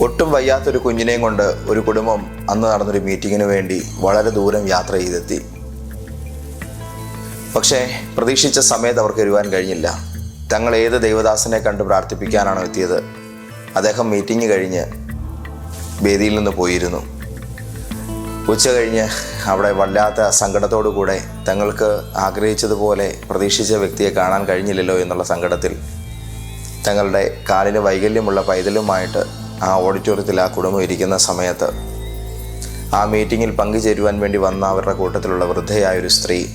ഒട്ടും വയ്യാത്തൊരു കുഞ്ഞിനെയും കൊണ്ട് ഒരു കുടുംബം അന്ന് നടന്നൊരു മീറ്റിങ്ങിന് വേണ്ടി വളരെ ദൂരം യാത്ര ചെയ്തെത്തി. പക്ഷേ പ്രതീക്ഷിച്ച സമയത്ത് അവർക്ക് വരുവാൻ കഴിഞ്ഞില്ല. തങ്ങൾ ഏത് ദൈവദാസനെ കണ്ട് പ്രാർത്ഥിപ്പിക്കാനാണ് എത്തിയത്? അദ്ദേഹം മീറ്റിംഗ് കഴിഞ്ഞ് വേദിയിൽ നിന്ന് പോയിരുന്നു. ഉച്ച കഴിഞ്ഞ് അവിടെ വല്ലാത്ത സങ്കടത്തോടു കൂടെ തങ്ങൾക്ക് ആഗ്രഹിച്ചതുപോലെ പ്രതീക്ഷിച്ച വ്യക്തിയെ കാണാൻ കഴിഞ്ഞില്ലല്ലോ എന്നുള്ള സങ്കടത്തിൽ തങ്ങളുടെ കാലിന് വൈകല്യമുള്ള പൈതലുമായിട്ട് ആ ഓഡിറ്റോറിയത്തിൽ ആ കുടുംബം ഇരിക്കുന്ന സമയത്ത് ആ മീറ്റിങ്ങിൽ പങ്കുചേരുവാൻ വേണ്ടി വന്ന അവരുടെ കൂട്ടത്തിലുള്ള വൃദ്ധയായൊരു സ്ത്രീ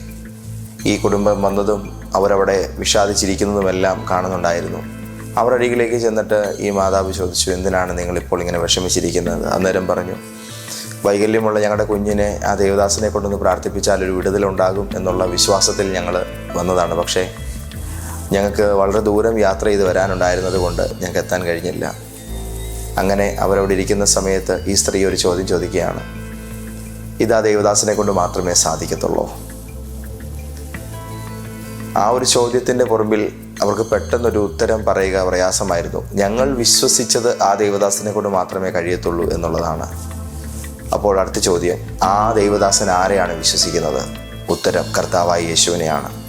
ഈ കുടുംബം വന്നതും അവരവിടെ വിഷാദിച്ചിരിക്കുന്നതുമെല്ലാം കാണുന്നുണ്ടായിരുന്നു. അവർ അരികിലേക്ക് ചെന്നിട്ട് ഈ മാതാവ് ചോദിച്ചു എന്തിനാണ് നിങ്ങളിപ്പോൾ ഇങ്ങനെ വിഷമിച്ചിരിക്കുന്നത്? അന്നേരം പറഞ്ഞു വൈകല്യമുള്ള ഞങ്ങളുടെ കുഞ്ഞിനെ ആ ദേവദാസനെ കൊണ്ടൊന്ന് പ്രാർത്ഥിപ്പിച്ചാൽ ഒരു വിടുതലുണ്ടാകും എന്നുള്ള വിശ്വാസത്തിൽ ഞങ്ങൾ വന്നതാണ്. പക്ഷേ ഞങ്ങൾക്ക് വളരെ ദൂരം യാത്ര ചെയ്ത് വരാനുണ്ടായിരുന്നത് കൊണ്ട് ഞങ്ങൾക്ക് എത്താൻ കഴിഞ്ഞില്ല. അങ്ങനെ അവരവിടെ ഇരിക്കുന്ന സമയത്ത് ഈ സ്ത്രീ ഒരു ചോദ്യം ചോദിക്കുകയാണ്. ഇതാ ദേവദാസിനെ കൊണ്ട് മാത്രമേ സാധിക്കത്തുള്ളൂ. ആ ഒരു ചോദ്യത്തിന്റെ പുറമ്പിൽ അവർക്ക് പെട്ടെന്നൊരു ഉത്തരം പറയുക പ്രയാസമായിരുന്നു. ഞങ്ങൾ വിശ്വസിച്ചത് ആ ദേവദാസിനെ കൊണ്ട് മാത്രമേ കഴിയത്തുള്ളൂ എന്നുള്ളതാണ്. അപ്പോൾ അടുത്ത ചോദ്യം ആ ദേവദാസൻ ആരെയാണ് വിശ്വസിക്കുന്നത്? ഉത്തരം കർത്താവായ യേശുവിനെയാണ്.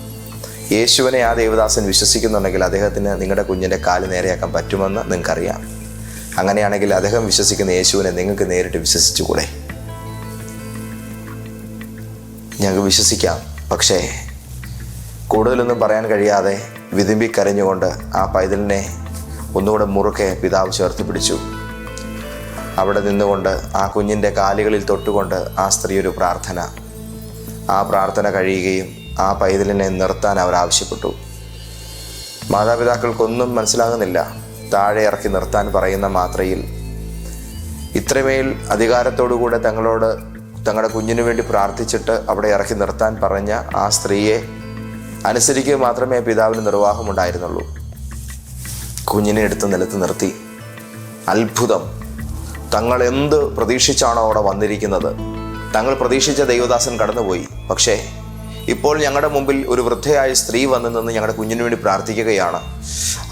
യേശുവിനെ ആ ദേവദാസൻ വിശ്വസിക്കുന്നുണ്ടെങ്കിൽ അദ്ദേഹത്തിന് നിങ്ങളുടെ കുഞ്ഞിന്റെ കാൽ നേരെയാക്കാൻ പറ്റുമെന്ന് നിങ്ങൾക്കറിയാം. അങ്ങനെയാണെങ്കിൽ അദ്ദേഹം വിശ്വസിക്കുന്ന യേശുവിനെ നിങ്ങൾക്ക് നേരിട്ട് വിശ്വസിച്ചുകൂടെ? ഞങ്ങൾക്ക് വിശ്വസിക്കാം. പക്ഷേ കൂടുതലൊന്നും പറയാൻ കഴിയാതെ വിതുമ്പി കരഞ്ഞുകൊണ്ട് ആ പൈതലിനെ ഒന്നുകൂടെ മുറുക്കെ പിതാവ് ചേർത്ത് പിടിച്ചു. അവിടെ നിന്നുകൊണ്ട് ആ കുഞ്ഞിന്റെ കാലുകളിൽ തൊട്ടുകൊണ്ട് ആ സ്ത്രീ ഒരു പ്രാർത്ഥന. ആ പ്രാർത്ഥന കഴിയുകയും ആ പൈതലിനെ നിർത്താൻ അവർ ആവശ്യപ്പെട്ടു. മാതാപിതാക്കൾക്കൊന്നും മനസ്സിലാകുന്നില്ല. താഴെ ഇറക്കി നിർത്താൻ പറയുന്ന മാത്രയിൽ ഇത്രമേൽ അധികാരത്തോടുകൂടെ തങ്ങളോട് തങ്ങളുടെ കുഞ്ഞിനു വേണ്ടി പ്രാർത്ഥിച്ചിട്ട് അവിടെ ഇറക്കി നിർത്താൻ പറഞ്ഞ ആ സ്ത്രീയെ അനുസരിക്കുക മാത്രമേ പിതാവിന് നിർവാഹമുണ്ടായിരുന്നുള്ളൂ. കുഞ്ഞിനെ എടുത്ത് നിലത്ത് നിർത്തി. അത്ഭുതം. തങ്ങൾ എന്ത് പ്രതീക്ഷിച്ചാണോ അവിടെ വന്നിരിക്കുന്നത്? തങ്ങൾ പ്രതീക്ഷിച്ച ദൈവദാസൻ കടന്നുപോയി. പക്ഷേ ഇപ്പോൾ ഞങ്ങളുടെ മുമ്പിൽ ഒരു വൃദ്ധയായ സ്ത്രീ വന്നു നിന്ന് ഞങ്ങളുടെ കുഞ്ഞിന് വേണ്ടി പ്രാർത്ഥിക്കുകയാണ്.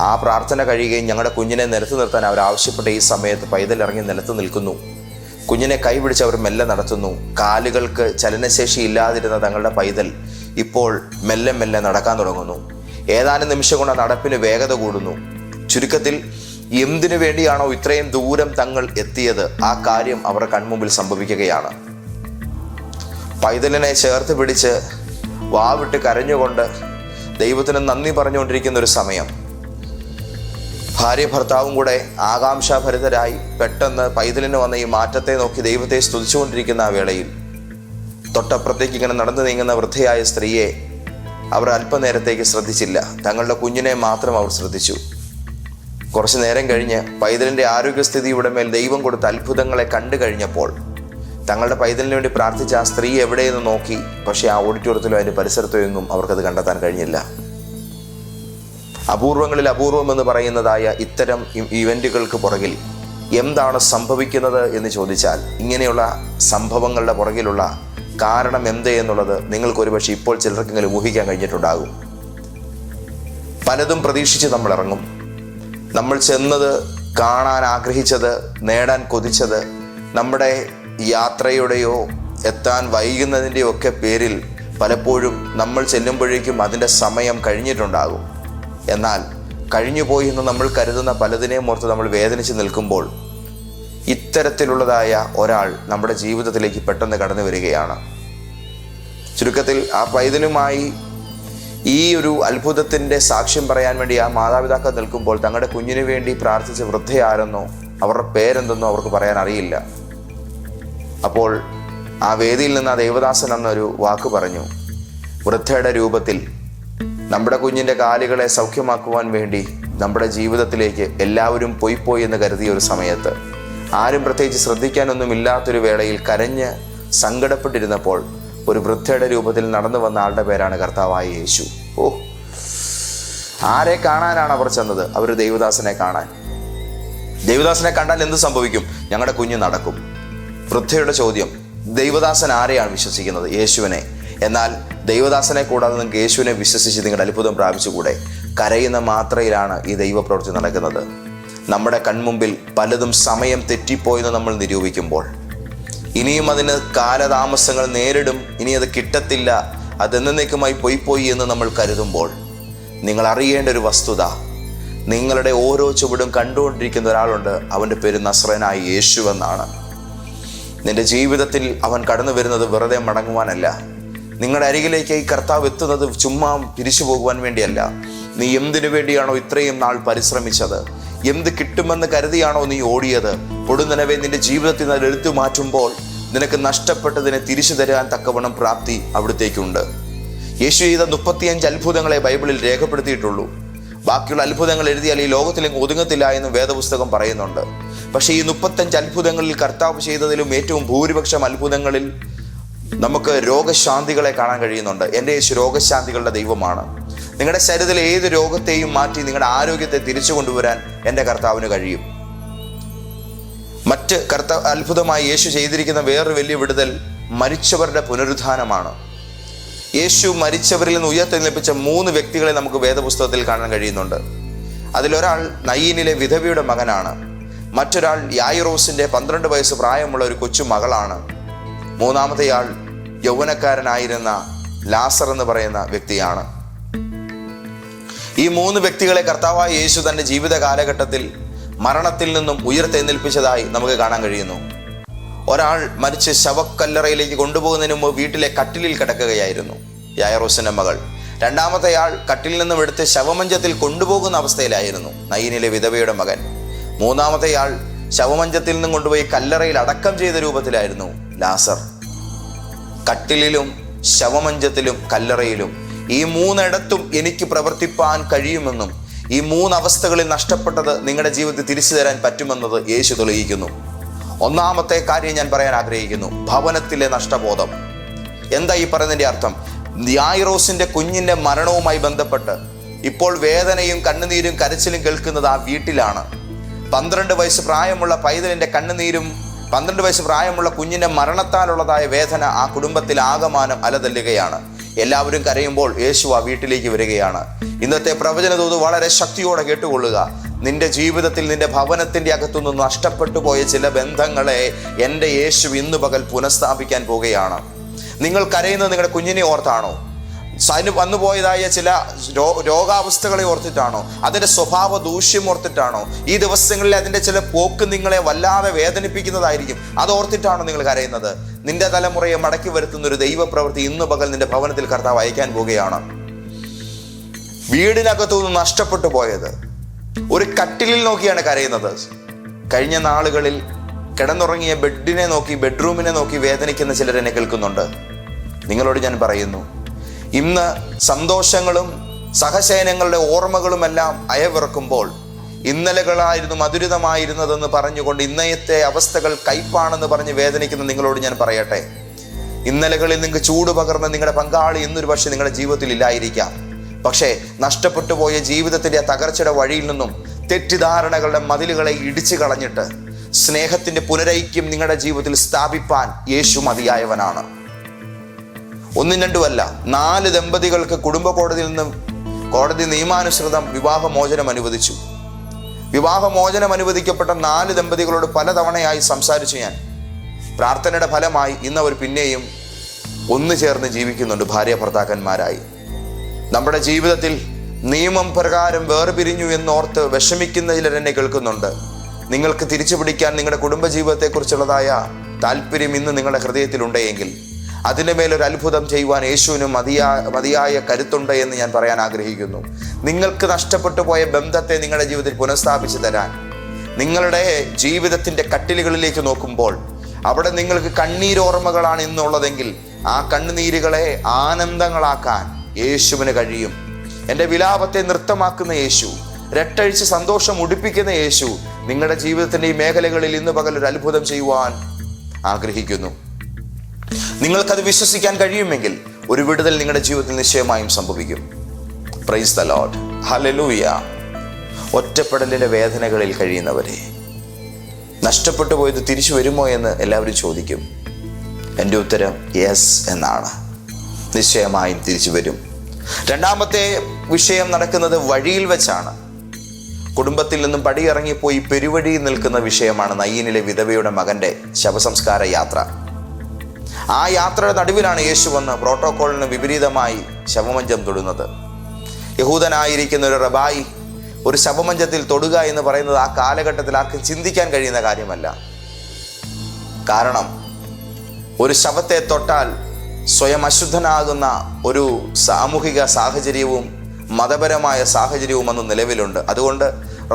ആ പ്രാർത്ഥന കഴിയുകയും ഞങ്ങളുടെ കുഞ്ഞിനെ നിലത്ത് നിർത്താൻ അവർ ആവശ്യപ്പെട്ട ഈ സമയത്ത് പൈതലിറങ്ങി നിലത്ത് നിൽക്കുന്നു. കുഞ്ഞിനെ കൈപിടിച്ച് അവർ മെല്ലെ നടത്തുന്നു. കാലുകൾക്ക് ചലനശേഷി ഇല്ലാതിരുന്ന തങ്ങളുടെ പൈതൽ ഇപ്പോൾ മെല്ലെ മെല്ലെ നടക്കാൻ തുടങ്ങുന്നു. ഏതാനും നിമിഷം കൊണ്ട് നടപ്പിന് വേഗത കൂടുന്നു. ചുരുക്കത്തിൽ എന്തിനു വേണ്ടിയാണോ ഇത്രയും ദൂരം തങ്ങൾ എത്തിയത്? ആ കാര്യം അവരുടെ കൺമുമ്പിൽ സംഭവിക്കുകയാണ്. പൈതലിനെ ചേർത്ത് പിടിച്ച് വാവിട്ട് കരഞ്ഞുകൊണ്ട് ദൈവത്തിന് നന്ദി പറഞ്ഞുകൊണ്ടിരിക്കുന്ന ഒരു സമയം. ഭാര്യ ഭർത്താവും കൂടെ ആകാംക്ഷാഭരിതരായി പെട്ടെന്ന് പൈതലിന് വന്ന ഈ മാറ്റത്തെ നോക്കി ദൈവത്തെ സ്തുതിച്ചുകൊണ്ടിരിക്കുന്ന ആ വേളയിൽ തൊട്ടപ്പുറത്തേക്ക് ഇങ്ങനെ നടന്നു നീങ്ങുന്ന വൃദ്ധയായ സ്ത്രീയെ അവർ അല്പനേരത്തേക്ക് ശ്രദ്ധിച്ചില്ല. തങ്ങളുടെ കുഞ്ഞിനെ മാത്രം അവർ ശ്രദ്ധിച്ചു. കുറച്ചു നേരം കഴിഞ്ഞ് പൈതലിന്റെ ആരോഗ്യസ്ഥിതിയുടെ മേൽ ദൈവം കൊടുത്ത അത്ഭുതങ്ങളെ കണ്ടു കഴിഞ്ഞപ്പോൾ തങ്ങളുടെ പൈതലിന് വേണ്ടി പ്രാർത്ഥിച്ച ആ സ്ത്രീ എവിടെയെന്ന് നോക്കി പക്ഷേ ആ ഓഡിറ്റോറിയത്തിലോ അതിന്റെ പരിസരത്തോ എങ്ങും അവർക്കത് കണ്ടെത്താൻ കഴിഞ്ഞില്ല. അപൂർവങ്ങളിൽ അപൂർവം എന്ന് പറയുന്നതായ ഇത്തരം ഇവന്റുകൾക്ക് പുറകിൽ എന്താണ് സംഭവിക്കുന്നത് എന്ന് ചോദിച്ചാൽ ഇങ്ങനെയുള്ള സംഭവങ്ങളുടെ പുറകിലുള്ള കാരണം എന്ത് എന്നുള്ളത് നിങ്ങൾക്ക് ഇപ്പോൾ ചിലർക്കെങ്കിലും ഊഹിക്കാൻ കഴിഞ്ഞിട്ടുണ്ടാകും. പലതും പ്രതീക്ഷിച്ച് നമ്മൾ ഇറങ്ങും നമ്മൾ ചെന്നത് കാണാൻ ആഗ്രഹിച്ചത് നേടാൻ കൊതിച്ചത് നമ്മുടെ യാത്രയുടെയോ എത്താൻ വൈകുന്നതിന്റെയോ ഒക്കെ പേരിൽ പലപ്പോഴും നമ്മൾ ചെല്ലുമ്പോഴേക്കും അതിന്റെ സമയം കഴിഞ്ഞിട്ടുണ്ടാകും. എന്നാൽ കഴിഞ്ഞുപോയി എന്ന് നമ്മൾ കരുതുന്ന പലതിനെയും ഓർത്ത് നമ്മൾ വേദനിച്ച് നിൽക്കുമ്പോൾ ഇത്തരത്തിലുള്ളതായ ഒരാൾ നമ്മുടെ ജീവിതത്തിലേക്ക് പെട്ടെന്ന് കടന്നു വരികയാണ്. ചുരുക്കത്തിൽ ആ പൈതലുമായി ഈ ഒരു അത്ഭുതത്തിന്റെ സാക്ഷ്യം പറയാൻ വേണ്ടി ആ മാതാപിതാക്കൾ നിൽക്കുമ്പോൾ തങ്ങളുടെ കുഞ്ഞിനു വേണ്ടി പ്രാർത്ഥിച്ച വൃദ്ധയാരെന്നോ അവരുടെ പേരെന്തെന്നോ അവർക്ക് പറയാൻ അറിയില്ല. അപ്പോൾ ആ വേദിയിൽ നിന്ന് ആ ദേവദാസൻ എന്നൊരു വാക്ക് പറഞ്ഞു. വൃദ്ധയുടെ രൂപത്തിൽ നമ്മുടെ കുഞ്ഞിന്റെ കാലുകളെ സൗഖ്യമാക്കുവാൻ വേണ്ടി നമ്മുടെ ജീവിതത്തിലേക്ക് എല്ലാവരും പോയി പോയി എന്ന് കരുതിയ ഒരു സമയത്ത് ആരും പ്രത്യേകിച്ച് ശ്രദ്ധിക്കാനൊന്നും ഇല്ലാത്തൊരു വേളയിൽ കരഞ്ഞ് സങ്കടപ്പെട്ടിരുന്നപ്പോൾ ഒരു വൃദ്ധയുടെ രൂപത്തിൽ നടന്നു വന്ന ആളുടെ പേരാണ് കർത്താവായ യേശു. ഓ ആരെ കാണാനാണ് അവർ ചെന്നത്? അവർ ദേവദാസനെ കാണാൻ. ദേവദാസനെ കണ്ടാൽ എന്ത് സംഭവിക്കും? ഞങ്ങളുടെ കുഞ്ഞ് നടക്കും. വൃദ്ധയുടെ ചോദ്യം ദൈവദാസൻ ആരെയാണ് വിശ്വസിക്കുന്നത്? യേശുവിനെ. എന്നാൽ ദൈവദാസനെ കൂടാതെ നിങ്ങൾക്ക് യേശുവിനെ വിശ്വസിച്ച് നിങ്ങളുടെ അത്ഭുതം പ്രാപിച്ചുകൂടെ? കരയുന്ന മാത്രയിലാണ് ഈ ദൈവപ്രവൃത്തി നടക്കുന്നത്. നമ്മുടെ കൺമുമ്പിൽ പലതും സമയം തെറ്റിപ്പോയെന്ന് നമ്മൾ നിരൂപിക്കുമ്പോൾ ഇനിയും അതിന് കാലതാമസങ്ങൾ നേരിടും ഇനി അത് കിട്ടത്തില്ല അതെന്നേക്കുമായി പോയി പോയി എന്ന് നമ്മൾ കരുതുമ്പോൾ നിങ്ങൾ അറിയേണ്ട ഒരു വസ്തുത നിങ്ങളുടെ ഓരോ ചുവടും കണ്ടുകൊണ്ടിരിക്കുന്ന ഒരാളുണ്ട് അവന്റെ പേര് നസ്രനായി യേശു എന്നാണ്. നിന്റെ ജീവിതത്തിൽ അവൻ കടന്നു വരുന്നത് വെറുതെ മടങ്ങുവാനല്ല. നിങ്ങളുടെ അരികിലേക്ക് ഈ കർത്താവ് എത്തുന്നത് ചുമ്മാ പിരിച്ചു പോകുവാൻ വേണ്ടിയല്ല. നീ എന്തിനു വേണ്ടിയാണോ ഇത്രയും നാൾ പരിശ്രമിച്ചത്? എന്ത് കിട്ടുമെന്ന് കരുതിയാണോ നീ ഓടിയത്? പൊടുന്നനവേ നിന്റെ ജീവിതത്തിൽ നിന്ന് എടുത്തു മാറ്റുമ്പോൾ നിനക്ക് നഷ്ടപ്പെട്ടതിനെ തിരിച്ചു തരാൻ തക്കവണ്ണം പ്രാപ്തി അവിടത്തേക്കുണ്ട്. യേശു ചെയ്ത മുപ്പത്തിയഞ്ച് അത്ഭുതങ്ങളെ ബൈബിളിൽ രേഖപ്പെടുത്തിയിട്ടുള്ളൂ. ബാക്കിയുള്ള അത്ഭുതങ്ങൾ എഴുതിയാൽ ഈ ലോകത്തിലേക്ക് ഒതുങ്ങത്തില്ല എന്ന് വേദപുസ്തകം പറയുന്നുണ്ട്. പക്ഷേ ഈ മുപ്പത്തഞ്ച് അത്ഭുതങ്ങളിൽ കർത്താവ് ചെയ്തതിലും ഏറ്റവും ഭൂരിപക്ഷം അത്ഭുതങ്ങളിൽ നമുക്ക് രോഗശാന്തികളെ കാണാൻ കഴിയുന്നുണ്ട്. എന്റെ യേശു രോഗശാന്തികളുടെ ദൈവമാണ്. നിങ്ങളുടെ ശരീരത്തിലെ ഏത് രോഗത്തെയും മാറ്റി നിങ്ങളുടെ ആരോഗ്യത്തെ തിരിച്ചു കൊണ്ടുവരാൻ എന്റെ കർത്താവിന് കഴിയും. മറ്റ് കർത്ത അത്ഭുതമായി യേശു ചെയ്തിരിക്കുന്ന വേറൊരു വലിയ വിടുതൽ മരിച്ചവരുടെ പുനരുത്ഥാനമാണ്. യേശു മരിച്ചവരിൽ നിന്ന് ഉയർത്തെഴുന്നേൽപ്പിച്ച മൂന്ന് വ്യക്തികളെ നമുക്ക് വേദപുസ്തകത്തിൽ കാണാൻ കഴിയുന്നുണ്ട്. അതിലൊരാൾ നയ്യനിലെ വിധവയുടെ മകനാണ്. മറ്റൊരാൾ യായിറോസിന്റെ പന്ത്രണ്ട് വയസ്സ് പ്രായമുള്ള ഒരു കൊച്ചു മകളാണ്. മൂന്നാമത്തെയാൾ യൗവനക്കാരനായിരുന്ന ലാസർ എന്ന് പറയുന്ന വ്യക്തിയാണ്. ഈ മൂന്ന് വ്യക്തികളെ കർത്താവായ യേശു തന്റെ ജീവിത കാലഘട്ടത്തിൽ മരണത്തിൽ നിന്നും ഉയർത്തെഴുന്നേൽപ്പിച്ചതായി നമുക്ക് കാണാൻ കഴിയുന്നു. ഒരാൾ മരിച്ച് ശവക്കല്ലറയിലേക്ക് കൊണ്ടുപോകുന്നതിന് മുമ്പ് വീട്ടിലെ കട്ടിലിൽ കിടക്കുകയായിരുന്നു. യായറോസിന്റെ മകൾ. രണ്ടാമത്തെയാൾ കട്ടിൽ നിന്നും എടുത്ത് ശവമഞ്ചത്തിൽ കൊണ്ടുപോകുന്ന അവസ്ഥയിലായിരുന്നു. നയിനിലെ വിധവയുടെ മകൻ. മൂന്നാമത്തെയാൾ ശവമഞ്ചത്തിൽ നിന്നും കൊണ്ടുപോയി കല്ലറയിൽ അടക്കം ചെയ്ത രൂപത്തിലായിരുന്നു ലാസർ കട്ടിലിലും ശവമഞ്ചത്തിലും കല്ലറയിലും ഈ മൂന്നിടത്തും എനിക്ക് പ്രവർത്തിപ്പാൻ കഴിയുമെന്നും ഈ മൂന്ന് അവസ്ഥകളിൽ നഷ്ടപ്പെട്ടത് നിങ്ങളുടെ ജീവിതത്തിൽ തിരിച്ചു തരാൻ പറ്റുമെന്നത് യേശു തെളിയിക്കുന്നു. ഒന്നാമത്തെ കാര്യം ഞാൻ പറയാൻ ആഗ്രഹിക്കുന്നു. ഭവനത്തിലെ നഷ്ടബോധം. എന്താ ഈ പറയുന്നതിന്റെ അർത്ഥം? യായിറോസിന്റെ കുഞ്ഞിന്റെ മരണവുമായി ബന്ധപ്പെട്ട് ഇപ്പോൾ വേദനയും കണ്ണുനീരും കരച്ചിലും കേൾക്കുന്നത് ആ വീട്ടിലാണ്. പന്ത്രണ്ട് വയസ്സ് പ്രായമുള്ള പൈതലിന്റെ കണ്ണുനീരും പന്ത്രണ്ട് വയസ്സ് പ്രായമുള്ള കുഞ്ഞിന്റെ മരണത്താലുള്ളതായ വേദന ആ കുടുംബത്തിൽ ആകമാനം അലതല്ലുകയാണ്. എല്ലാവരും കരയുമ്പോൾ യേശു ആ വീട്ടിലേക്ക് വരികയാണ്. ഇന്നത്തെ പ്രവചന തോത് വളരെ ശക്തിയോടെ കേട്ടുകൊള്ളുക. നിന്റെ ജീവിതത്തിൽ നിന്റെ ഭവനത്തിന്റെ അകത്തുനിന്ന് നഷ്ടപ്പെട്ടു പോയ ചില ബന്ധങ്ങളെ എന്റെ യേശു ഇന്നു പകൽ പുനഃസ്ഥാപിക്കാൻ പോവുകയാണ്. നിങ്ങൾ കരയുന്നത് നിങ്ങളുടെ കുഞ്ഞിനെ ഓർത്താണോ? അതിന് വന്നുപോയതായ ചില രോ രോഗാവസ്ഥകളെ ഓർത്തിട്ടാണോ? അതിന്റെ സ്വഭാവ ദൂഷ്യം ഓർത്തിട്ടാണോ? ഈ ദിവസങ്ങളിൽ അതിന്റെ ചില പോക്ക് നിങ്ങളെ വല്ലാതെ വേദനിപ്പിക്കുന്നതായിരിക്കും. അത് ഓർത്തിട്ടാണോ നിങ്ങൾ കരയുന്നത്? നിന്റെ തലമുറയെ മടക്കി വരുത്തുന്ന ഒരു ദൈവപ്രവൃത്തി ഇന്ന് പകൽ നിന്റെ ഭവനത്തിൽ കർത്താവ് അയക്കാൻ പോവുകയാണ്. വീടിനകത്തു നിന്ന് നഷ്ടപ്പെട്ടു പോയത്. ഒരു കട്ടിലിൽ നോക്കിയാണ് കരയുന്നത്. കഴിഞ്ഞ നാളുകളിൽ കിടന്നുറങ്ങിയ ബെഡിനെ നോക്കി ബെഡ്റൂമിനെ നോക്കി വേദനിക്കുന്ന ചിലരെന്നെ കേൾക്കുന്നുണ്ട്. നിങ്ങളോട് ഞാൻ പറയുന്നു ഇന്ന് സന്തോഷങ്ങളും സഹശയനങ്ങളുടെ ഓർമ്മകളുമെല്ലാം അയവിറക്കുമ്പോൾ ഇന്നലകളായിരുന്നു മധുരിതമായിരുന്നതെന്ന് പറഞ്ഞുകൊണ്ട് ഇന്നയത്തെ അവസ്ഥകൾ കയ്പാണെന്ന് പറഞ്ഞ് വേദനിക്കുന്ന നിങ്ങളോട് ഞാൻ പറയട്ടെ. ഇന്നലകളിൽ നിങ്ങൾക്ക് ചൂട് പകർന്ന നിങ്ങളുടെ പങ്കാളി ഇന്നൊരു പക്ഷെ നിങ്ങളുടെ ജീവിതത്തിൽ ഇല്ലായിരിക്കാം. പക്ഷേ നഷ്ടപ്പെട്ടു പോയ ജീവിതത്തിന്റെ തകർച്ചയുടെ വഴിയിൽ നിന്നും തെറ്റിദ്ധാരണകളുടെ മതിലുകളെ ഇടിച്ചു കളഞ്ഞിട്ട് സ്നേഹത്തിന്റെ പുനരൈക്യം നിങ്ങളുടെ ജീവിതത്തിൽ സ്ഥാപിപ്പാൻ യേശു മതിയായവനാണ്. ഒന്നും രണ്ടുമല്ല നാല് ദമ്പതികൾക്ക് കുടുംബ കോടതിയിൽ നിന്ന് കോടതി നിയമാനുസൃതം വിവാഹമോചനം അനുവദിച്ചു. വിവാഹമോചനം അനുവദിക്കപ്പെട്ട നാല് ദമ്പതികളോട് പലതവണയായി സംസാരിച്ചു ഞാൻ. പ്രാർത്ഥനയുടെ ഫലമായി ഇന്ന് അവർ പിന്നെയും ഒന്നു ചേർന്ന് ജീവിക്കുന്നുണ്ട് ഭാര്യ ഭർത്താക്കന്മാരായി. നമ്മുടെ ജീവിതത്തിൽ നിയമം പ്രകാരം വേർപിരിഞ്ഞു എന്നോർത്ത് വിഷമിക്കുന്ന ചിലർ എന്നെ കേൾക്കുന്നുണ്ട്. നിങ്ങൾക്ക് തിരിച്ചു പിടിക്കാൻ നിങ്ങളുടെ കുടുംബജീവിതത്തെക്കുറിച്ചുള്ളതായ താല്പര്യം ഇന്ന് നിങ്ങളുടെ ഹൃദയത്തിലുണ്ടെങ്കിൽ അതിന്റെ മേലൊരു അത്ഭുതം ചെയ്യുവാൻ യേശുവിന് മതിയായ മതിയായ കരുത്തുണ്ട് എന്ന് ഞാൻ പറയാൻ ആഗ്രഹിക്കുന്നു. നിങ്ങൾക്ക് നഷ്ടപ്പെട്ടു പോയ ബന്ധത്തെ നിങ്ങളുടെ ജീവിതത്തിൽ പുനഃസ്ഥാപിച്ചു തരാൻ. നിങ്ങളുടെ ജീവിതത്തിന്റെ കട്ടിലുകളിലേക്ക് നോക്കുമ്പോൾ അവിടെ നിങ്ങൾക്ക് കണ്ണീരോർമ്മകളാണ് ഇന്നുള്ളതെങ്കിൽ ആ കണ്ണുനീരുകളെ ആനന്ദങ്ങളാക്കാൻ യേശുവിന് കഴിയും. എന്റെ വിലാപത്തെ നൃത്തമാക്കുന്ന യേശു രട്ടഴിച്ച് സന്തോഷം ഉടിപ്പിക്കുന്ന യേശു നിങ്ങളുടെ ജീവിതത്തിന്റെ ഈ മേഖലകളിൽ ഇന്ന് പകൽ ഒരു അത്ഭുതം ചെയ്യുവാൻ ആഗ്രഹിക്കുന്നു. നിങ്ങൾക്കത് വിശ്വസിക്കാൻ കഴിയുമെങ്കിൽ ഒരു വിടുതൽ നിങ്ങളുടെ ജീവിതത്തിൽ നിശ്ചയമായും സംഭവിക്കും. പ്രൈസ് ദ ലോഡ് ഹലലൂയ ഒറ്റപ്പെടലിന്റെ വേദനകളിൽ കഴിയുന്നവരെ നഷ്ടപ്പെട്ടു പോയത് തിരിച്ചു വരുമോ എന്ന് എല്ലാവരും ചോദിക്കും. എന്റെ ഉത്തരം യെസ് എന്നാണ്. നിശ്ചയമായും തിരിച്ചു വരും. രണ്ടാമത്തെ വിഷയം നടക്കുന്നത് വഴിയിൽ വെച്ചാണ്. കുടുംബത്തിൽ നിന്നും പടിയിറങ്ങിപ്പോയി പെരുവഴിയിൽ നിൽക്കുന്ന വിഷയമാണ് നയ്യനിലെ വിധവയുടെ മകന്റെ ശവസംസ്കാര യാത്ര. ആ യാത്രയുടെ നടുവിലാണ് യേശു വന്ന് പ്രോട്ടോക്കോളിന് വിപരീതമായി ശവമഞ്ചം തൊടുന്നത്. യഹൂദനായിരിക്കുന്ന ഒരു റബായി ഒരു ശവമഞ്ചത്തിൽ തൊടുക എന്ന് പറയുന്നത് ആ കാലഘട്ടത്തിൽ ആർക്കും ചിന്തിക്കാൻ കഴിയുന്ന കാര്യമല്ല. കാരണം ഒരു ശവത്തെ തൊട്ടാൽ സ്വയം അശുദ്ധനാകുന്ന ഒരു സാമൂഹിക സാഹചര്യവും മതപരമായ സാഹചര്യവും അന്ന് നിലവിലുണ്ട്. അതുകൊണ്ട്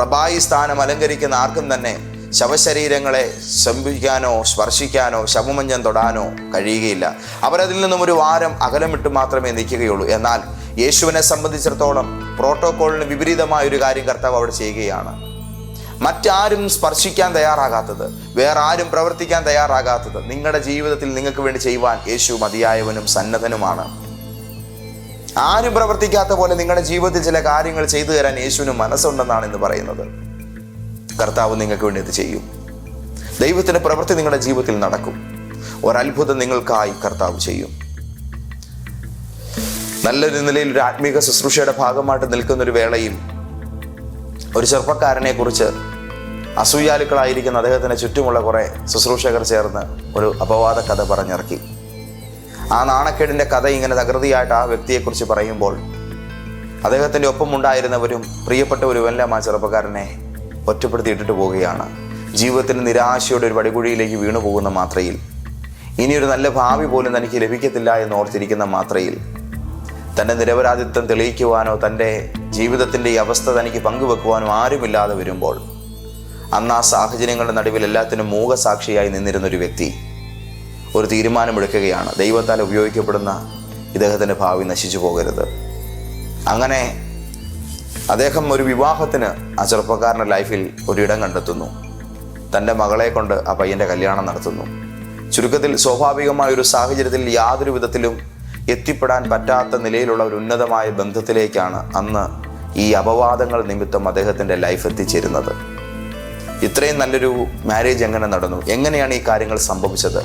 റബായി സ്ഥാനം അലങ്കരിക്കുന്ന ആർക്കും തന്നെ ശവശരീരങ്ങളെ ശംഭിക്കാനോ സ്പർശിക്കാനോ ശവമഞ്ഞം തൊടാനോ കഴിയുകയില്ല. അവരതിൽ നിന്നും ഒരു വാരം അകലമിട്ട് മാത്രമേ നിൽക്കുകയുള്ളൂ. എന്നാൽ യേശുവിനെ സംബന്ധിച്ചിടത്തോളം പ്രോട്ടോകോളിന് വിപരീതമായ ഒരു കാര്യം കർത്താവ് അവിടെ ചെയ്യുകയാണ്. മറ്റാരും സ്പർശിക്കാൻ തയ്യാറാകാത്തത് വേറെ ആരും പ്രവർത്തിക്കാൻ തയ്യാറാകാത്തത് നിങ്ങളുടെ ജീവിതത്തിൽ നിങ്ങൾക്ക് വേണ്ടി ചെയ്യുവാൻ യേശു മതിയായവനും സന്നദ്ധനുമാണ്. ആരും പ്രവർത്തിക്കാത്ത പോലെ നിങ്ങളുടെ ജീവിതത്തിൽ ചില കാര്യങ്ങൾ ചെയ്തു തരാൻ യേശുവിന് മനസ്സുണ്ടെന്നാണ് ഇന്ന് പറയുന്നത്. കർത്താവ് നിങ്ങൾക്ക് വേണ്ടി ഇത് ചെയ്യും. ദൈവത്തിന്റെ പ്രവൃത്തി നിങ്ങളുടെ ജീവിതത്തിൽ നടക്കും. ഒരത്ഭുതം നിങ്ങൾക്കായി കർത്താവ് ചെയ്യും. നല്ലൊരു നിലയിൽ ഒരു ആത്മീക ശുശ്രൂഷയുടെ ഭാഗമായിട്ട് നിൽക്കുന്ന ഒരു വേളയിൽ ഒരു ചെറുപ്പക്കാരനെ കുറിച്ച് അസൂയാലുക്കളായിരിക്കുന്ന അദ്ദേഹത്തിന് ചുറ്റുമുള്ള കുറെ ശുശ്രൂഷകർ ചേർന്ന് ഒരു അപവാദ കഥ പറഞ്ഞിറക്കി. ആ നാണക്കേടിന്റെ കഥ ഇങ്ങനെ തകൃതിയായിട്ട് ആ വ്യക്തിയെക്കുറിച്ച് പറയുമ്പോൾ അദ്ദേഹത്തിന്റെ ഒപ്പം ഉണ്ടായിരുന്നവരും പ്രിയപ്പെട്ടവരുമെല്ലാം ആ ചെറുപ്പക്കാരനെ ഒറ്റപ്പെടുത്തിയിട്ടിട്ട് പോവുകയാണ്. ജീവിതത്തിന് നിരാശയുടെ ഒരു പടികുഴിയിലേക്ക് വീണു പോകുന്ന മാത്രയിൽ. ഇനിയൊരു നല്ല ഭാവി പോലും തനിക്ക് ലഭിക്കത്തില്ല എന്ന് ഓർത്തിരിക്കുന്ന മാത്രയിൽ. തന്റെ നിരപരാധിത്വം തെളിയിക്കുവാനോ തന്റെ ജീവിതത്തിന്റെ ഈ അവസ്ഥ തനിക്ക് പങ്കുവെക്കുവാനോ ആരുമില്ലാതെ വരുമ്പോൾ അന്ന് ആ സാഹചര്യങ്ങളുടെ നടുവിൽ എല്ലാത്തിനും മൂകസാക്ഷിയായി നിന്നിരുന്ന ഒരു വ്യക്തി ഒരു തീരുമാനമെടുക്കുകയാണ്. ദൈവത്താൽ ഉപയോഗിക്കപ്പെടുന്ന ഇദ്ദേഹത്തിന്റെ ഭാവി നശിച്ചു പോകരുത്. അങ്ങനെ അദ്ദേഹം ഒരു വിവാഹത്തിന് ആ ചെറുപ്പക്കാരന്റെ ലൈഫിൽ ഒരിടം കണ്ടെത്തുന്നു. തന്റെ മകളെ കൊണ്ട് ആ പയ്യന്റെ കല്യാണം നടത്തുന്നു. ചുരുക്കത്തിൽ സ്വാഭാവികമായ ഒരു സാഹചര്യത്തിൽ യാതൊരു വിധത്തിലും എത്തിപ്പെടാൻ പറ്റാത്ത നിലയിലുള്ള ഒരു ഉന്നതമായ ബന്ധത്തിലേക്കാണ് അന്ന് ഈ അപവാദങ്ങൾ നിമിത്തം അദ്ദേഹത്തിന്റെ ലൈഫ് എത്തിച്ചേരുന്നത്. ഇത്രയും നല്ലൊരു മാരേജ് എങ്ങനെ നടന്നു? എങ്ങനെയാണ് ഈ കാര്യങ്ങൾ സംഭവിച്ചത്?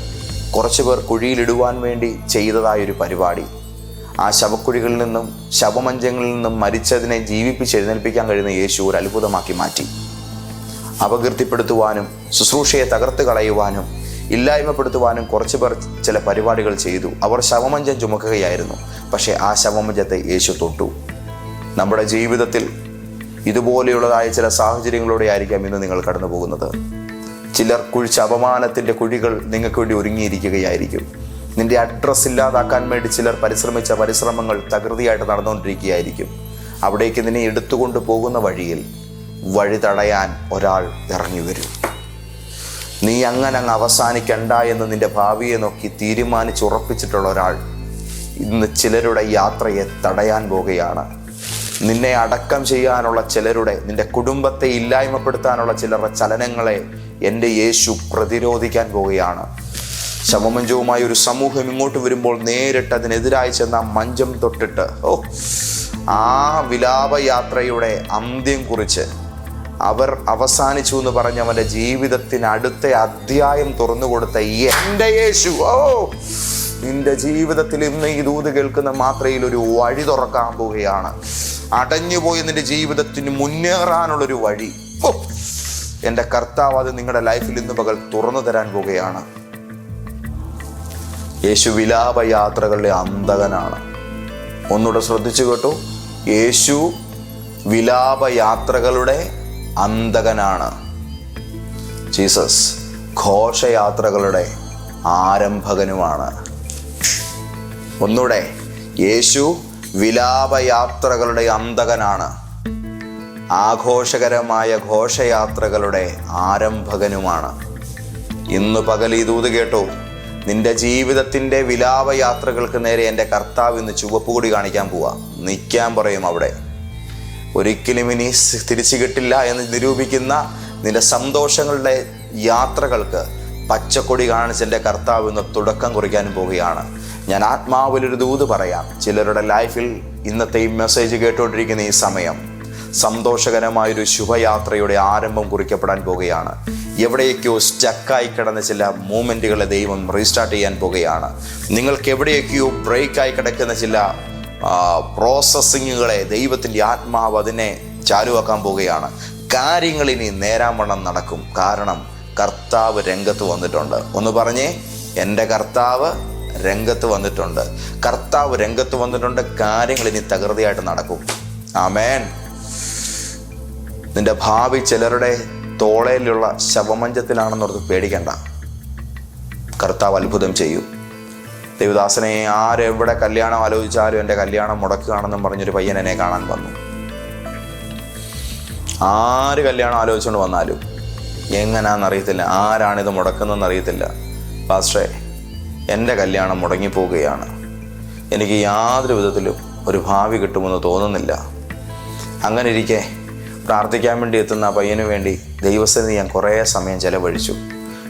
കുറച്ചു പേർ കുഴിയിലിടുവാൻ വേണ്ടി ചെയ്തതായൊരു പരിപാടി. ആ ശവക്കുഴികളിൽ നിന്നും ശവമഞ്ചങ്ങളിൽ നിന്നും മരിച്ചതിനെ ജീവിപ്പിച്ച് എഴുന്നേൽപ്പിക്കാൻ കഴിയുന്ന യേശു ഒരു അത്ഭുതമാക്കി മാറ്റി. അപകീർത്തിപ്പെടുത്തുവാനും ശുശ്രൂഷയെ തകർത്ത് കളയുവാനും ഇല്ലായ്മപ്പെടുത്തുവാനും കുറച്ച് പേർ ചില പരിപാടികൾ ചെയ്തു. അവർ ശവമഞ്ചം ചുമക്കുകയായിരുന്നു. പക്ഷേ ആ ശവമഞ്ചത്തെ യേശു തൊട്ടു. നമ്മുടെ ജീവിതത്തിൽ ഇതുപോലെയുള്ളതായ ചില സാഹചര്യങ്ങളോടെ ആയിരിക്കാം ഇന്ന് നിങ്ങൾ കടന്നു പോകുന്നത് ചിലർ കുഴിച്ച അപമാനത്തിന്റെ കുഴികൾ നിങ്ങൾക്ക് വേണ്ടി ഒരുങ്ങിയിരിക്കുകയായിരിക്കും. നിന്റെ അഡ്രസ്സ് ഇല്ലാതാക്കാൻ വേണ്ടി ചിലർ പരിശ്രമിച്ച പരിശ്രമങ്ങൾ തകൃതിയായിട്ട് നടന്നുകൊണ്ടിരിക്കുകയായിരിക്കും. അവിടേക്ക് നിന്നെ എടുത്തുകൊണ്ട് പോകുന്ന വഴിയിൽ വഴി തടയാൻ ഒരാൾ ഇറങ്ങി വരും. നീ അങ്ങനെ അങ്ങ് അവസാനിക്കണ്ട എന്ന് നിന്റെ ഭാവിയെ നോക്കി തീരുമാനിച്ചുറപ്പിച്ചിട്ടുള്ള ഒരാൾ ഇന്ന് ചിലരുടെ യാത്രയെ തടയാൻ പോവുകയാണ് നിന്നെ അടക്കം ചെയ്യാനുള്ള ചിലരുടെ നിന്റെ കുടുംബത്തെ ഇല്ലായ്മപ്പെടുത്താനുള്ള ചിലരുടെ ചലനങ്ങളെ എന്റെ യേശു പ്രതിരോധിക്കാൻ പോവുകയാണ് ശവമഞ്ചവുമായി ഒരു സമൂഹം ഇങ്ങോട്ട് വരുമ്പോൾ നേരിട്ട് അതിനെതിരായി ചെന്ന മഞ്ചം തൊട്ടിട്ട്. ഓ ആ വിലാപയാത്രയുടെ അന്ത്യം കുറിച്ച് അവർ അവസാനിച്ചു എന്ന് പറഞ്ഞ അവന്റെ ജീവിതത്തിന് അടുത്ത അധ്യായം തുറന്നു കൊടുത്ത എന്റെ യേശു. ഓ നിന്റെ ജീവിതത്തിൽ ഇന്ന് ഈ ദൂത് കേൾക്കുന്ന മാത്രയിൽ ഒരു വഴി തുറക്കാൻ പോവുകയാണ്. അടഞ്ഞുപോയി നിന്റെ ജീവിതത്തിന് മുന്നേറാനുള്ളൊരു വഴി. എന്റെ കർത്താവ് അത് നിങ്ങളുടെ ലൈഫിൽ ഇന്ന് പകൽ തുറന്നു തരാൻ പോവുകയാണ്. യേശു വിലാപയാത്രകളുടെ അന്തകനാണ് ഒന്നുകൂടെ ശ്രദ്ധിച്ചു കേട്ടു. യേശു വിലാപയാത്രകളുടെ അന്തകനാണ് ജീസസ് ഘോഷയാത്രകളുടെ ആരംഭകനുമാണ്. ഒന്നുകൂടെ യേശു വിലാപയാത്രകളുടെ അന്തകനാണ് ആഘോഷകരമായ ഘോഷയാത്രകളുടെ ആരംഭകനുമാണ്. ഇന്ന് പകൽ ഈ ദൂത് കേട്ടോ. നിന്റെ ജീവിതത്തിന്റെ വിലാപയാത്രകൾക്ക് നേരെ എന്റെ കർത്താവ് ഇന്ന് ചുവപ്പുകൊടി കാണിക്കാൻ പോവാ. നിൽക്കാൻ പറയും അവിടെ. ഒരിക്കലും ഇനി തിരിച്ചു കിട്ടില്ല എന്ന് നിരൂപിക്കുന്ന നിന്റെ സന്തോഷങ്ങളുടെ യാത്രകൾക്ക് പച്ചക്കൊടി കാണിച്ച് എന്റെ കർത്താവ് ഇന്ന് തുടക്കം കുറിക്കാനും പോവുകയാണ്. ഞാൻ ആത്മാവിലൊരു ദൂത് പറയാം. ചിലരുടെ ലൈഫിൽ ഇന്നത്തെ ഈ മെസ്സേജ് കേട്ടുകൊണ്ടിരിക്കുന്ന ഈ സമയം. സന്തോഷകരമായൊരു ശുഭയാത്രയുടെ ആരംഭം കുറിക്കപ്പെടാൻ പോവുകയാണ് എവിടെയൊക്കെയോ സ്റ്റക്കായി കിടന്ന ചില മൂമെന്റുകളെ ദൈവം റീസ്റ്റാർട്ട് ചെയ്യാൻ പോവുകയാണ് നിങ്ങൾക്ക് എവിടെയൊക്കെയോ ബ്രേക്കായി കിടക്കുന്ന ചില പ്രോസസ്സിങ്ങുകളെ ദൈവത്തിന്റെ ആത്മാവ് അതിനെ ചാലുവാക്കാൻ പോവുകയാണ് കാര്യങ്ങൾ ഇനി നേരാമണ്ണം നടക്കും. കാരണം കർത്താവ് രംഗത്ത് വന്നിട്ടുണ്ട്. ഒന്ന് പറഞ്ഞേ എന്റെ കർത്താവ് രംഗത്ത് വന്നിട്ടുണ്ട്. കർത്താവ് രംഗത്ത് വന്നിട്ടുണ്ട് കാര്യങ്ങൾ ഇനി തകൃതിയായിട്ട് നടക്കും. ആമേൻ. നിന്റെ ഭാവി ചിലരുടെ തോളയിലുള്ള ശവമഞ്ചത്തിലാണെന്നോർത്ത് പേടിക്കണ്ട. കർത്താവ് അത്ഭുതം ചെയ്യൂ. ദേവദാസനെ ആരെവിടെ കല്യാണം ആലോചിച്ചാലും എന്റെ കല്യാണം മുടക്കുകയാണെന്നും പറഞ്ഞൊരു പയ്യൻ എന്നെ കാണാൻ വന്നു. ആര് കല്യാണം ആലോചിച്ചുകൊണ്ട് വന്നാലും? എങ്ങനാന്നറിയത്തില്ല. ആരാണിത് മുടക്കുന്നതെന്ന് അറിയത്തില്ല പാസ്റ്റേ എന്റെ കല്യാണം മുടങ്ങിപ്പോവുകയാണ് എനിക്ക് യാതൊരു വിധത്തിലും ഒരു ഭാവി കിട്ടുമെന്ന് തോന്നുന്നില്ല. അങ്ങനെ ഇരിക്കെ പ്രാർത്ഥിക്കാൻ വേണ്ടി എത്തുന്ന ആ പയ്യന് വേണ്ടി ദൈവസ്ഥിതി ഞാൻ കുറേ സമയം ചിലവഴിച്ചു.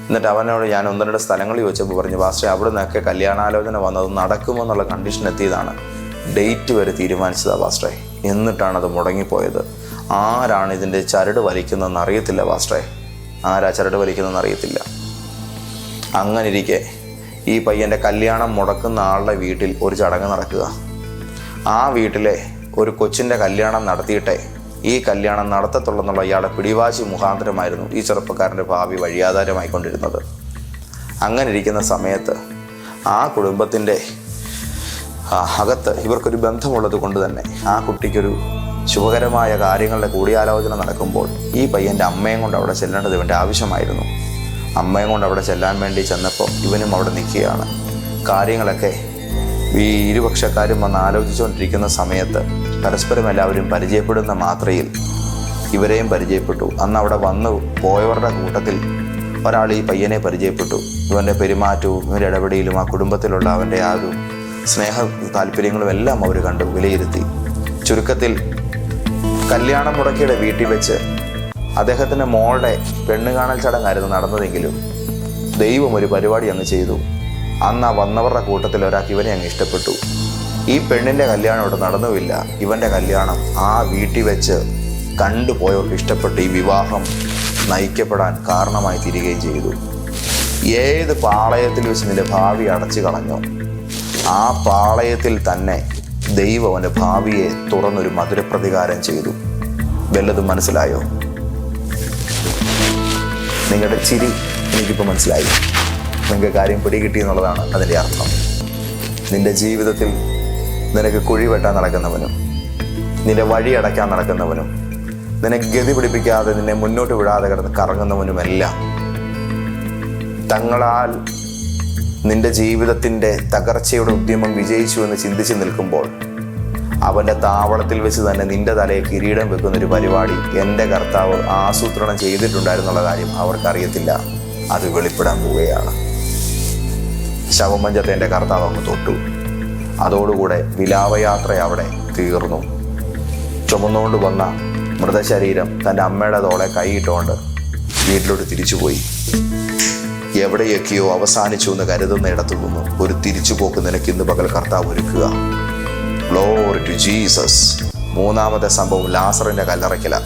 എന്നിട്ട് അവനോട് ഞാൻ ഒന്ന് രണ്ട് സ്ഥലങ്ങളിൽ ചോദിച്ചപ്പോൾ പറഞ്ഞു പാസ്റ്റേ അവിടെ നിന്നൊക്കെ കല്യാണാലോചന വന്നത് നടക്കുമോ എന്നുള്ള കണ്ടീഷൻ എത്തിയതാണ്. ഡേറ്റ് വരെ തീരുമാനിച്ചതാ പാസ്റ്ററെ. എന്നിട്ടാണ് അത് മുടങ്ങിപ്പോയത്. ആരാണ് ഇതിന്റെ ചരട് വലിക്കുന്നതെന്ന് അറിയത്തില്ല പാസ്റ്ററെ. ആരാ ചരട് വലിക്കുന്നതെന്ന് അറിയത്തില്ല. അങ്ങനെ ഇരിക്കെ ഈ പയ്യന്റെ കല്യാണം മുടക്കുന്ന ആളുടെ വീട്ടിൽ ഒരു ചടങ്ങ് നടക്കുക. ആ വീട്ടിലെ ഒരു കൊച്ചിന്റെ കല്യാണം നടത്തിയിട്ടെ ഈ കല്യാണം നടത്തത്തുള്ളെന്നുള്ള ഇയാളുടെ പിടിവാശി മുഖാന്തരമായിരുന്നു ഈ ചെറുപ്പക്കാരന്റെ ഭാവി വഴിയാധാരമായിക്കൊണ്ടിരുന്നത്. അങ്ങനെ ഇരിക്കുന്ന സമയത്ത് ആ കുടുംബത്തിന്റെ അകത്ത് ഇവർക്കൊരു ബന്ധമുള്ളത് കൊണ്ട് തന്നെ ആ കുട്ടിക്കൊരു ശുഭകരമായ കാര്യങ്ങളുടെ കൂടിയാലോചന നടക്കുമ്പോൾ ഈ പയ്യന്റെ അമ്മയും കൊണ്ട് അവിടെ ചെല്ലേണ്ടത് ഇവന്റെ ആവശ്യമായിരുന്നു. അമ്മയും കൊണ്ട് അവിടെ ചെല്ലാൻ വേണ്ടി ചെന്നപ്പോൾ ഇവനും അവിടെ നിൽക്കുകയാണ്. കാര്യങ്ങളൊക്കെ ഈ ഇരുപക്ഷക്കാരും വന്ന് ആലോചിച്ചുകൊണ്ടിരിക്കുന്ന സമയത്ത് പരസ്പരം എല്ലാവരും പരിചയപ്പെടുന്ന മാത്രയിൽ ഇവരെയും പരിചയപ്പെട്ടു. അന്ന് അവിടെ വന്ന് പോയവരുടെ കൂട്ടത്തിൽ ഒരാൾ ഈ പയ്യനെ പരിചയപ്പെട്ടു. ഇവന്റെ പെരുമാറ്റവും ഇവന്റെ ഇടപെടലും ആ കുടുംബത്തിലുള്ള അവന്റെ ആ ഒരു സ്നേഹ താല്പര്യങ്ങളും എല്ലാം അവർ കണ്ടു വിലയിരുത്തി. ചുരുക്കത്തിൽ കല്യാണം മുടക്കിയുടെ വീട്ടിൽ വെച്ച് അദ്ദേഹത്തിന്റെ മോളുടെ പെണ്ണ് കാണൽ ചടങ്ങായിരുന്നു നടന്നതെങ്കിലും ദൈവം ഒരു പരിപാടി അങ്ങ് ചെയ്തു. അന്ന് ആ വന്നവരുടെ കൂട്ടത്തിൽ ഒരാൾക്ക് ഇവനെ അങ്ങ് ഇഷ്ടപ്പെട്ടു. ഈ പെണ്ണിന്റെ കല്യാണം ഇവിടെ നടന്നുമില്ല ഇവന്റെ കല്യാണം ആ വീട്ടിൽ വെച്ച് കണ്ടുപോയവർക്ക് ഇഷ്ടപ്പെട്ട് ഈ വിവാഹം നയിക്കപ്പെടാൻ കാരണമായി തീരുകയും ചെയ്തു. ഏത് പാളയത്തിൽ വെച്ച് നിന്റെ ഭാവി അടച്ചു കളഞ്ഞോ ആ പാളയത്തിൽ തന്നെ ദൈവം അവന്റെ ഭാവിയെ തുറന്നൊരു മധുരപ്രതികാരം ചെയ്തു. വല്ലതും മനസ്സിലായോ? നിങ്ങളുടെ ചിരി എനിക്കിപ്പോൾ മനസ്സിലായി. നിങ്ങൾക്ക് കാര്യം പിടികിട്ടി എന്നുള്ളതാണ് അതിന്റെ അർത്ഥം. നിന്റെ ജീവിതത്തിൽ നിനക്ക് കുഴി വെട്ടാൻ നടക്കുന്നവനും നിന്റെ വഴി അടയ്ക്കാൻ നടക്കുന്നവനും നിന്നെ ഗതി പിടിപ്പിക്കാതെ നിന്നെ മുന്നോട്ട് വിടാതെ കിടന്ന് കറങ്ങുന്നവനുമെല്ലാം തങ്ങളാൽ നിന്റെ ജീവിതത്തിന്റെ തകർച്ചയുടെ ഉദ്യമം വിജയിച്ചു എന്ന് ചിന്തിച്ച് നിൽക്കുമ്പോൾ അവന്റെ താവളത്തിൽ വെച്ച് തന്നെ നിന്റെ തലയെ കിരീടം വെക്കുന്ന ഒരു പരിപാടി എന്റെ കർത്താവ് ആസൂത്രണം ചെയ്തിട്ടുണ്ടായിരുന്നുള്ള കാര്യം അവർക്കറിയത്തില്ല. അത് വെളിപ്പെടാൻ പോവുകയാണ്. ശവമഞ്ചത്തെ എന്റെ കർത്താവ് അങ്ങ് തൊട്ടു. അതോടുകൂടെ വിലാപയാത്ര അവിടെ തീർന്നു. ചുമന്നുകൊണ്ട് വന്ന മൃതശരീരം തന്റെ അമ്മയുടെ തോളെ കൈയിട്ടുകൊണ്ട് വീട്ടിലോട്ട് തിരിച്ചുപോയി. എവിടെയൊക്കെയോ അവസാനിച്ചു എന്ന് കരുതുന്ന ഇടത്തു നിന്നും ഒരു തിരിച്ചുപോക്ക് നിനക്ക് ഇന്ന് പകൽ കർത്താവ് ഒരുക്കുക. ഗ്ലോറി ടു ജീസസ് മൂന്നാമത്തെ സംഭവം ലാസറിന്റെ കല്ലറയ്ക്കല.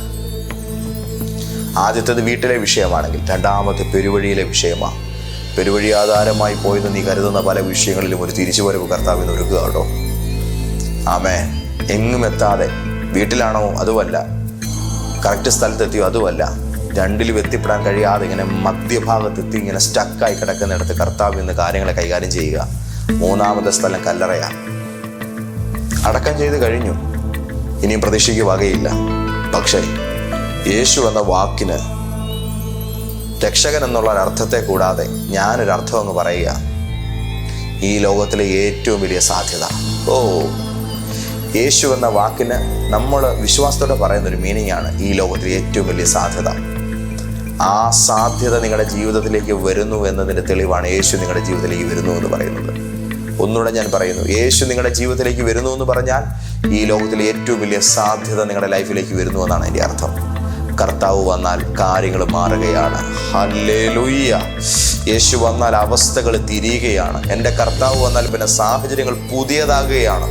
ആദ്യത്തേത് വീട്ടിലെ വിഷയമാണെങ്കിൽ രണ്ടാമത്തെ പെരുവഴിയിലെ വിഷയമാണ് പെരുവഴി ആധാരമായി പോയത് നീ കരുതുന്ന പല വിഷയങ്ങളിലും ഒരു തിരിച്ചുവരവ് കർത്താവ് ഇന്ന് ഒരുക്കുക കേട്ടോ. ആമേ എങ്ങും എത്താതെ. വീട്ടിലാണോ? അതുമല്ല. കറക്റ്റ് സ്ഥലത്തെത്തിയോ? അതുമല്ല. രണ്ടിലും എത്തിപ്പെടാൻ കഴിയാതെ ഇങ്ങനെ മധ്യഭാഗത്തെത്തി ഇങ്ങനെ സ്റ്റക്കായി കിടക്കുന്നിടത്ത് കർത്താവ് ഇന്ന് കാര്യങ്ങളെ കൈകാര്യം ചെയ്യുക. മൂന്നാമത്തെ സ്ഥലം കല്ലറയാണ് അടക്കം ചെയ്ത് കഴിഞ്ഞു. ഇനിയും പ്രതീക്ഷയ്ക്ക് വകയില്ല. പക്ഷേ യേശു എന്ന വാക്കിന് രക്ഷകൻ എന്നുള്ള ഒരർത്ഥത്തെ കൂടാതെ ഞാനൊരർത്ഥം എന്ന് പറയുക. ഈ ലോകത്തിലെ ഏറ്റവും വലിയ സാധ്യത. ഓ യേശു എന്ന വാക്കിന് നമ്മൾ വിശ്വാസത്തോടെ പറയുന്ന ഒരു മീനിങ് ആണ് ഈ ലോകത്തിലെ ഏറ്റവും വലിയ സാധ്യത. ആ സാധ്യത നിങ്ങളുടെ ജീവിതത്തിലേക്ക് വരുന്നു എന്നതിന്റെ തെളിവാണ് യേശു നിങ്ങളുടെ ജീവിതത്തിലേക്ക് വരുന്നു എന്ന് പറയുന്നത്. ഒന്നുകൂടെ ഞാൻ പറയുന്നു യേശു നിങ്ങളുടെ ജീവിതത്തിലേക്ക് വരുന്നു എന്ന് പറഞ്ഞാൽ ഈ ലോകത്തിലെ ഏറ്റവും വലിയ സാധ്യത നിങ്ങളുടെ ലൈഫിലേക്ക് വരുന്നു എന്നാണ് എന്റെ അർത്ഥം. കർത്താവ് വന്നാൽ കാര്യങ്ങൾ മാറുകയാണ്. ഹല്ലേലുയ്യ. യേശു വന്നാൽ അവസ്ഥകൾ തിരിയുകയാണ്. എന്റെ കർത്താവ് വന്നാൽ പിന്നെ സാഹചര്യങ്ങൾ പുതിയതാകുകയാണ്.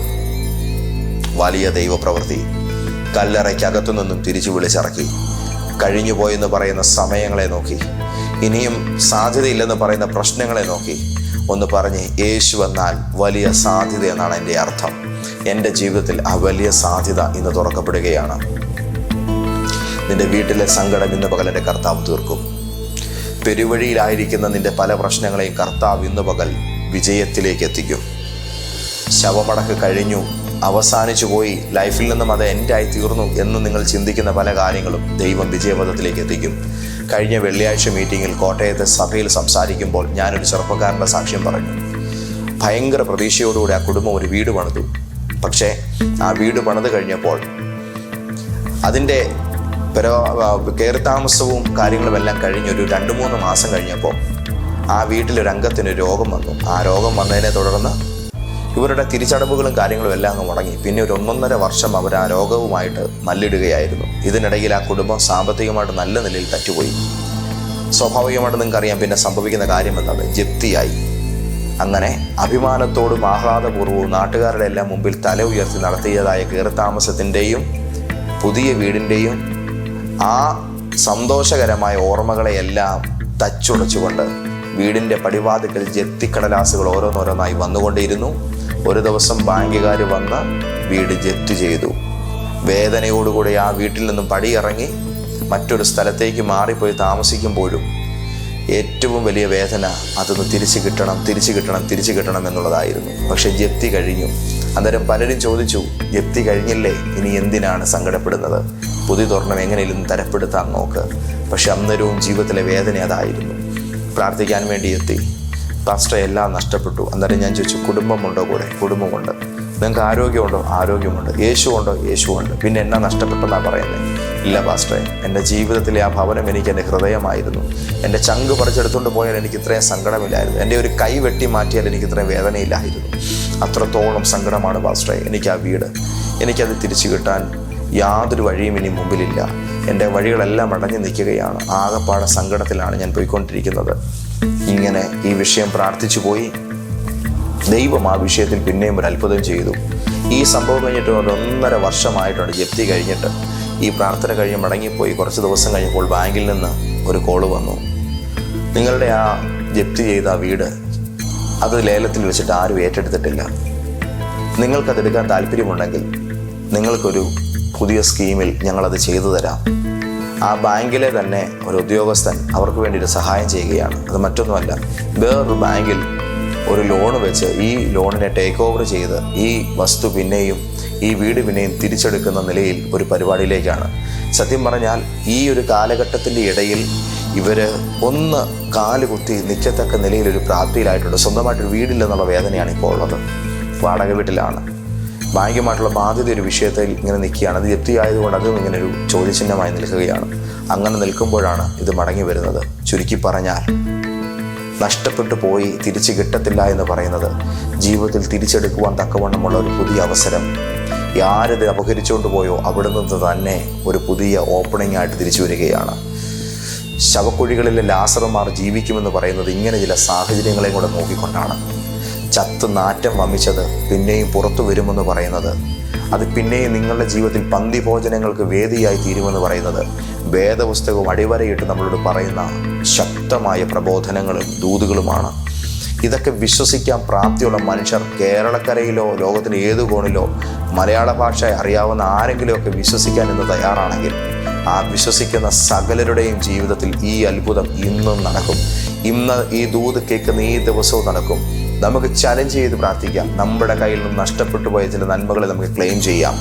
വലിയ ദൈവപ്രവൃത്തി. കല്ലറയ്ക്കകത്തു നിന്നും തിരിച്ചു വിളിച്ചിറക്കി. കഴിഞ്ഞു പോയെന്ന് പറയുന്ന സമയങ്ങളെ നോക്കി. ഇനിയും സാധ്യതയില്ലെന്ന് പറയുന്ന പ്രശ്നങ്ങളെ നോക്കി. ഒന്ന് പറഞ്ഞ് യേശു വന്നാൽ വലിയ സാധ്യത എന്നാണ് എന്റെ അർത്ഥം. എന്റെ ജീവിതത്തിൽ ആ വലിയ സാധ്യത ഇന്ന് തുറക്കപ്പെടുകയാണ്. നിന്റെ വീട്ടിലെ സങ്കടം ഇന്ന് പകൽ എന്റെ കർത്താവ് തീർക്കും. പെരുവഴിയിലായിരിക്കുന്ന നിന്റെ പല പ്രശ്നങ്ങളെയും കർത്താവ് ഇന്ന് പകൽ വിജയത്തിലേക്ക് എത്തിക്കും. ശവമടക്ക് കഴിഞ്ഞു. അവസാനിച്ചു പോയി. ലൈഫിൽ നിന്നും അത് എൻഡായി തീർന്നു എന്ന് നിങ്ങൾ ചിന്തിക്കുന്ന പല കാര്യങ്ങളും ദൈവം വിജയപഥത്തിലേക്ക് എത്തിക്കും. കഴിഞ്ഞ വെള്ളിയാഴ്ച മീറ്റിങ്ങിൽ കോട്ടയത്തെ സഭയിൽ സംസാരിക്കുമ്പോൾ ഞാനൊരു ചെറുപ്പക്കാരന്റെ സാക്ഷ്യം പറഞ്ഞു. ഭയങ്കര പ്രതീക്ഷയോടുകൂടി ആ കുടുംബം ഒരു വീട് പണിതു. പക്ഷേ ആ വീട് പണിത് കഴിഞ്ഞപ്പോൾ അതിന്റെ പരോ കയറി താമസവും കാര്യങ്ങളും എല്ലാം കഴിഞ്ഞ് ഒരു രണ്ട് മൂന്ന് മാസം കഴിഞ്ഞപ്പോൾ ആ വീട്ടിലൊരു അംഗത്തിന് രോഗം വന്നു. ആ രോഗം വന്നതിനെ തുടർന്ന് ഇവരുടെ തിരിച്ചടവുകളും കാര്യങ്ങളും എല്ലാം അങ്ങ് മുടങ്ങി. പിന്നെ ഒരു ഒന്നൊന്നര വർഷം അവർ ആ രോഗവുമായിട്ട് മല്ലിടുകയായിരുന്നു. ഇതിനിടയിൽ ആ കുടുംബം സാമ്പത്തികമായിട്ട് നല്ല നിലയിൽ തറ്റുപോയി സ്വാഭാവികമായിട്ട് നിങ്ങൾക്കറിയാം പിന്നെ സംഭവിക്കുന്ന കാര്യം എന്നത് ജപ്തിയായി. അങ്ങനെ അഭിമാനത്തോടും ആഹ്ലാദപൂർവവും നാട്ടുകാരുടെ എല്ലാം മുമ്പിൽ തല ഉയർത്തി നടത്തിയതായ കീർത്താമസത്തിന്റെയും പുതിയ വീടിന്റെയും ആ സന്തോഷകരമായ ഓർമ്മകളെയെല്ലാം തച്ചുടച്ചുകൊണ്ട് വീടിന്റെ പടിവാതിക്കൽ ജപ്തിക്കടലാസുകൾ ഓരോന്നോരോന്നായി വന്നുകൊണ്ടിരുന്നു ഒരു ദിവസം ബാങ്കുകാർ വന്ന് വീട് ജപ്തി ചെയ്തു. വേദനയോടുകൂടി ആ വീട്ടിൽ നിന്നും പടിയിറങ്ങി മറ്റൊരു സ്ഥലത്തേക്ക് മാറിപ്പോയി താമസിക്കുമ്പോഴും ഏറ്റവും വലിയ വേദന അതൊന്ന് തിരിച്ചു കിട്ടണം തിരിച്ചു കിട്ടണം തിരിച്ചു കിട്ടണം എന്നുള്ളതായിരുന്നു. പക്ഷെ ജപ്തി കഴിഞ്ഞു. അന്നേരം പലരും ചോദിച്ചു ജപ്തി കഴിഞ്ഞില്ലേ? ഇനി എന്തിനാണ് സങ്കടപ്പെടുന്നത്? പുതിയ തുറണം എങ്ങനെയും തരപ്പെടുത്താൻ നോക്ക്. പക്ഷെ അന്നേരവും ജീവിതത്തിലെ വേദന അതായിരുന്നു. പ്രാർത്ഥിക്കാൻ വേണ്ടി എത്തി. പാസ്റ്റർ എല്ലാം നഷ്ടപ്പെട്ടു. അന്നേരം ഞാൻ ചോദിച്ചു കുടുംബമുണ്ടോ കൂടെ? കുടുംബമുണ്ട്. നിങ്ങൾക്ക് ആരോഗ്യമുണ്ടോ? ആരോഗ്യമുണ്ട്. യേശുവുണ്ടോ? യേശുവുണ്ട്. പിന്നെ എന്നാ നഷ്ടപ്പെട്ടെന്നാണ് പറയുന്നത് ഇല്ല പാസ്റ്ററെ. എന്റെ ജീവിതത്തിലെ ആ ഭവനം എനിക്ക് എന്റെ ഹൃദയമായിരുന്നു. എന്റെ ചങ്ക് പറിച്ചെടുത്തുകൊണ്ട് പോയാൽ എനിക്ക് ഇത്രയും സങ്കടമില്ലായിരുന്നു. എന്റെ ഒരു കൈ വെട്ടി മാറ്റിയാൽ എനിക്ക് ഇത്രയും വേദനയില്ലായിരുന്നു. അത്രത്തോളം സങ്കടമാണ് പാസ്റ്ററെ. എനിക്ക് ആ വീട് എനിക്കത് തിരിച്ചു കിട്ടാൻ യാതൊരു വഴിയും ഇനി മുമ്പിലില്ല. എന്റെ വഴികളെല്ലാം അടഞ്ഞു നിൽക്കുകയാണ്. ആകപ്പാടെ സങ്കടത്തിലാണ് ഞാൻ പോയിക്കൊണ്ടിരിക്കുന്നത്. ഇങ്ങനെ ഈ വിഷയം പ്രാർത്ഥിച്ചു പോയി. ദൈവം ആ വിഷയത്തിൽ പിന്നെയും ഒരു അത്ഭുതം ചെയ്തു. ഈ സംഭവം കഴിഞ്ഞിട്ട് ഒന്നര വർഷമായിട്ടുണ്ട്. ജപ്തി കഴിഞ്ഞിട്ട്. ഈ പ്രാർത്ഥന കഴിഞ്ഞ് മടങ്ങിപ്പോയി. കുറച്ച് ദിവസം കഴിഞ്ഞപ്പോൾ ബാങ്കിൽ നിന്ന് ഒരു കോൾ വന്നു. നിങ്ങളുടെ ആ ജപ്തി ചെയ്ത വീട് അത് ലേലത്തിൽ വെച്ചിട്ട് ആരും ഏറ്റെടുത്തിട്ടില്ല. നിങ്ങൾക്കതെടുക്കാൻ താല്പര്യമുണ്ടെങ്കിൽ നിങ്ങൾക്കൊരു പുതിയ സ്കീമിൽ ഞങ്ങളത് ചെയ്തു തരാം. ആ ബാങ്കിലെ തന്നെ ഒരു ഉദ്യോഗസ്ഥൻ അവർക്ക് വേണ്ടിയിട്ട് സഹായം ചെയ്യുകയാണ്. അത് മറ്റൊന്നുമല്ല വേറൊരു ബാങ്കിൽ ഒരു ലോൺ വെച്ച് ഈ ലോണിനെ ടേക്ക് ഓവർ ചെയ്ത് ഈ വസ്തു പിന്നെയും ഈ വീട് പിന്നെയും തിരിച്ചെടുക്കുന്ന നിലയിൽ ഒരു പരിപാടിയിലേക്കാണ്. സത്യം പറഞ്ഞാൽ ഈ ഒരു കാലഘട്ടത്തിന്റെ ഇടയിൽ ഇവർ ഒന്ന് കാൽ കുത്തി നിൽക്കത്തക്ക നിലയിൽ ഒരു പ്രാപ്തിയിലായിട്ടുണ്ട്. സ്വന്തമായിട്ടൊരു വീടില്ലെന്നുള്ള വേദനയാണ് ഇപ്പോൾ ഉള്ളത്. വാടക വീട്ടിലാണ്. ഭാഗ്യമായിട്ടുള്ള ബാധ്യത ഒരു വിഷയത്തിൽ ഇങ്ങനെ നിൽക്കുകയാണ്. അത് ജപ്തി ആയതുകൊണ്ട് അതും ഇങ്ങനെ ഒരു ചോദ്യചിഹ്നമായി നിൽക്കുകയാണ്. അങ്ങനെ നിൽക്കുമ്പോഴാണ് ഇത് മടങ്ങി വരുന്നത്. ചുരുക്കി പറഞ്ഞാൽ നഷ്ടപ്പെട്ടു പോയി തിരിച്ചു കിട്ടത്തില്ല എന്ന് പറയുന്നത് ജീവിതത്തിൽ തിരിച്ചെടുക്കുവാൻ തക്കവണ്ണമുള്ള ഒരു പുതിയ അവസരം. ആരത് അപഹരിച്ചുകൊണ്ട് പോയോ അവിടെ നിന്ന് തന്നെ ഒരു പുതിയ ഓപ്പണിംഗ് ആയിട്ട് തിരിച്ചു വരികയാണ്. ശവക്കുഴികളിലെ ലാസർമാർ ജീവിക്കുമെന്ന് പറയുന്നത് ഇങ്ങനെ ചില സാഹചര്യങ്ങളെയും കൂടെ നോക്കിക്കൊണ്ടാണ്. ചത്ത് നാറ്റം വമിച്ചത് പിന്നെയും പുറത്തു വരുമെന്ന് പറയുന്നത്. അത് പിന്നെയും നിങ്ങളുടെ ജീവിതത്തിൽ പന്തി ഭോജനങ്ങൾക്ക് വേദിയായി തീരുമെന്ന് പറയുന്നത്. വേദപുസ്തകവും അടിവരയിട്ട് നമ്മളോട് പറയുന്ന ശക്തമായ പ്രബോധനങ്ങളും ദൂതുകളുമാണ്. ഇതൊക്കെ വിശ്വസിക്കാൻ പ്രാപ്തിയുള്ള മനുഷ്യർ കേരളക്കരയിലോ ലോകത്തിന്റെ ഏത് കോണിലോ മലയാള ഭാഷ അറിയാവുന്ന ആരെങ്കിലുമൊക്കെ വിശ്വസിക്കാൻ ഇന്ന് തയ്യാറാണെങ്കിൽ ആ വിശ്വസിക്കുന്ന സകലരുടെയും ജീവിതത്തിൽ ഈ അത്ഭുതം ഇന്നും നടക്കും. ഇന്ന് ഈ ദൂത് കേൾക്കുന്ന ഈ ദിവസവും നടക്കും. നമുക്ക് ചലഞ്ച് ചെയ്ത് പ്രാർത്ഥിക്കാം. നമ്മുടെ കയ്യിൽ നിന്ന് നഷ്ടപ്പെട്ടു പോയ ചില നന്മകളെ നമുക്ക് ക്ലെയിം ചെയ്യാം.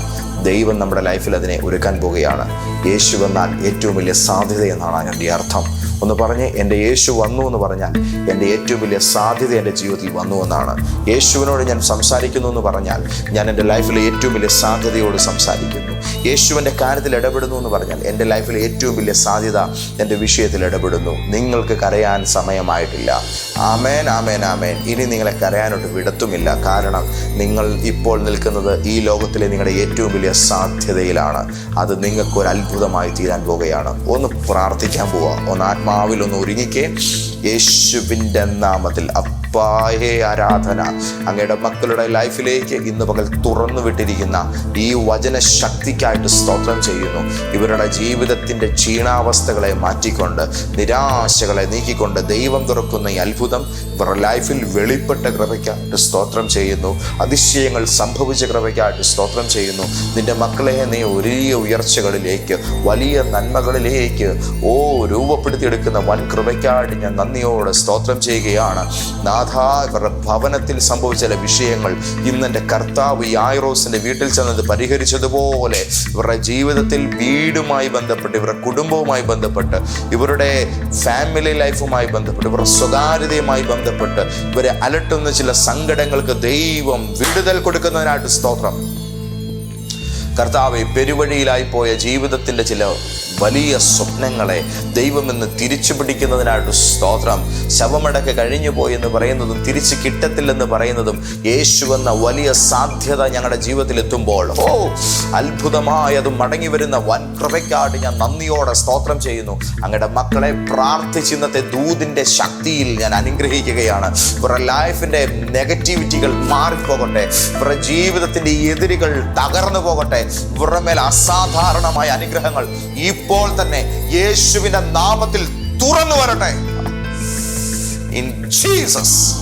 ദൈവം നമ്മുടെ ലൈഫിൽ അതിനെ ഒരുക്കാൻ പോവുകയാണ്. യേശു എന്നാൽ ഏറ്റവും വലിയ സാധ്യത എന്നാണ് അതിന്റെ അർത്ഥം. ഒന്ന് പറഞ്ഞ് എന്റെ യേശു വന്നു എന്ന് പറഞ്ഞാൽ എന്റെ ഏറ്റവും വലിയ സാധ്യത എന്റെ ജീവിതത്തിൽ വന്നു എന്നാണ്. യേശുവിനോട് ഞാൻ സംസാരിക്കുന്നു എന്ന് പറഞ്ഞാൽ ഞാൻ എന്റെ ലൈഫിലെ ഏറ്റവും വലിയ സാധ്യതയോട് സംസാരിക്കുന്നു. യേശുവിന്റെ കാര്യത്തിൽ ഇടപെടുന്നു എന്ന് പറഞ്ഞാൽ എന്റെ ലൈഫിലെ ഏറ്റവും വലിയ സാധ്യത എന്റെ വിഷയത്തിൽ ഇടപെടുന്നു. നിങ്ങൾക്ക് കരയാൻ സമയമായിട്ടില്ല. ആമേൻ ആമേൻ ആമേൻ. ഇനി നിങ്ങളെ കരയാനോട്ട് വിടത്തുമില്ല. കാരണം നിങ്ങൾ ഇപ്പോൾ നിൽക്കുന്നത് ഈ ലോകത്തിലെ നിങ്ങളുടെ ഏറ്റവും വലിയ സാധ്യതയിലാണ്. അത് നിങ്ങൾക്ക് ഒരു അത്ഭുതമായി തീരാൻ പോവുകയാണ്. ഒന്ന് പ്രാർത്ഥിക്കാൻ പോവുക ഒന്ന് ആത്മാവിൽ ഒന്ന് ഒരുങ്ങിക്കേ. യേശുവിന്റെ നാമത്തിൽ അപ്പായേ ആരാധന. അങ്ങയുടെ മക്കളുടെ ലൈഫിലേക്ക് ഇന്ന് പകൽ തുറന്നു വിട്ടിരിക്കുന്ന ഈ വചന ശക്തിക്കായിട്ട് സ്തോത്രം ചെയ്യുന്നു. ഇവരുടെ ജീവിതത്തിന്റെ ക്ഷീണാവസ്ഥകളെ മാറ്റിക്കൊണ്ട് നിരാശകളെ നീക്കിക്കൊണ്ട് ദൈവം തുറക്കുന്ന ഈ അത്ഭുതം ഇവരുടെ ലൈഫിൽ വെളിപ്പെട്ട കൃപയ്ക്കായിട്ട് സ്തോത്രം ചെയ്യുന്നു. അതിശയങ്ങൾ സംഭവിച്ച കൃപയ്ക്കായിട്ട് സ്തോത്രം ചെയ്യുന്നു. നിന്റെ മക്കളെ നീ വലിയ ഉയർച്ചകളിലേക്ക് വലിയ നന്മകളിലേക്ക് ഓ രൂപപ്പെടുത്തിയെടുക്കുന്ന വൻ കൃപയ്ക്കായിട്ട് ഞാൻ നന്ദിയോടെ സ്തോത്രം ചെയ്യുകയാണ്. നാഥ ഇവരുടെ ഭവനത്തിൽ സംഭവിച്ച ചില വിഷയങ്ങൾ ഇന്ന് എന്റെ കർത്താവ് ഈ ആയിറോസിന്റെ വീട്ടിൽ ചെന്നത് പരിഹരിച്ചതുപോലെ ഇവരുടെ ജീവിതത്തിൽ വീടുമായി ബന്ധപ്പെട്ട് ഇവരുടെ കുടുംബവുമായി ബന്ധപ്പെട്ട് ഇവരുടെ ഫാമിലി ലൈഫുമായി ബന്ധപ്പെട്ട് ഇവരുടെ സ്വകാര്യതയുമായി ബന്ധപ്പെട്ട് ഇവരെ അലട്ടുന്ന ചില സങ്കടങ്ങൾക്ക് ദൈവം വിടുതൽ കൊടുക്കുന്നതിനായിട്ട് സ്തോത്രം. കർത്താവ് പെരുവഴിയിലായി പോയ ജീവിതത്തിന്റെ ചില വലിയ സ്വപ്നങ്ങളെ ദൈവമെന്ന് തിരിച്ചു പിടിക്കുന്നതിനായിട്ട് സ്തോത്രം. ശവമടക്ക് കഴിഞ്ഞു പോയി എന്ന് പറയുന്നതും തിരിച്ചു കിട്ടത്തില്ലെന്ന് പറയുന്നതും യേശു എന്ന വലിയ സാധ്യത ഞങ്ങളുടെ ജീവിതത്തിൽ എത്തുമ്പോൾ. ഓ അത്ഭുതമായി അത് മടങ്ങി വരുന്ന വൻ കൃപയ്ക്കായിട്ട് ഞാൻ നന്ദിയോടെ സ്തോത്രം ചെയ്യുന്നു. അങ്ങയുടെ മക്കളെ പ്രാർത്ഥിച്ച് ഇന്നത്തെ ദൂതിന്റെ ശക്തിയിൽ ഞാൻ അനുഗ്രഹിക്കുകയാണ്. ഇവരുടെ ലൈഫിന്റെ നെഗറ്റിവിറ്റികൾ മാറിപ്പോകട്ടെ. ഇവരുടെ ജീവിതത്തിന്റെ എതിരുകൾ തകർന്നു പോകട്ടെ. ഇവരുടെ മേൽ അസാധാരണമായ അനുഗ്രഹങ്ങൾ ഇപ്പോൾ തന്നെ യേശുവിന്റെ നാമത്തിൽ തുറന്നു വരട്ടെ. ഇൻ ജീസസ്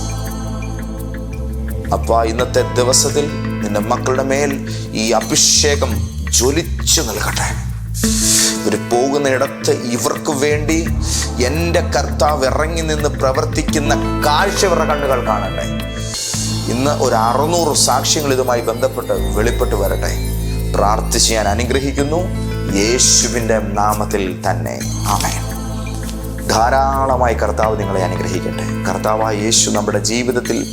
അപ്പ ഇന്നത്തെ ദിവസത്തിൽ നിന്റെ മക്കളുടെ മേൽ ഈ അഭിഷേകം ജ്വലിച്ചു നൽകട്ടെ. ഇവർ പോകുന്നിടത്ത് ഇവർക്ക് വേണ്ടി എന്റെ കർത്താവ് ഇറങ്ങി നിന്ന് പ്രവർത്തിക്കുന്ന കാഴ്ച ഇവരുടെ കണ്ണുകൾ കാണട്ടെ. ഇന്ന് ഒരു അറുന്നൂറ് സാക്ഷ്യങ്ങൾ ഇതുമായി ബന്ധപ്പെട്ട് വെളിപ്പെട്ട് വരട്ടെ. പ്രാർത്ഥിച്ച് ഞാൻ അനുഗ്രഹിക്കുന്നു. യേശുവിന്റെ നാമത്തിൽ തന്നെ. ആമേൻ. ധാരാളമായി കർത്താവ് നിങ്ങളെ അനുഗ്രഹിക്കട്ടെ. കർത്താവായ യേശു നമ്മുടെ ജീവിതത്തിൽ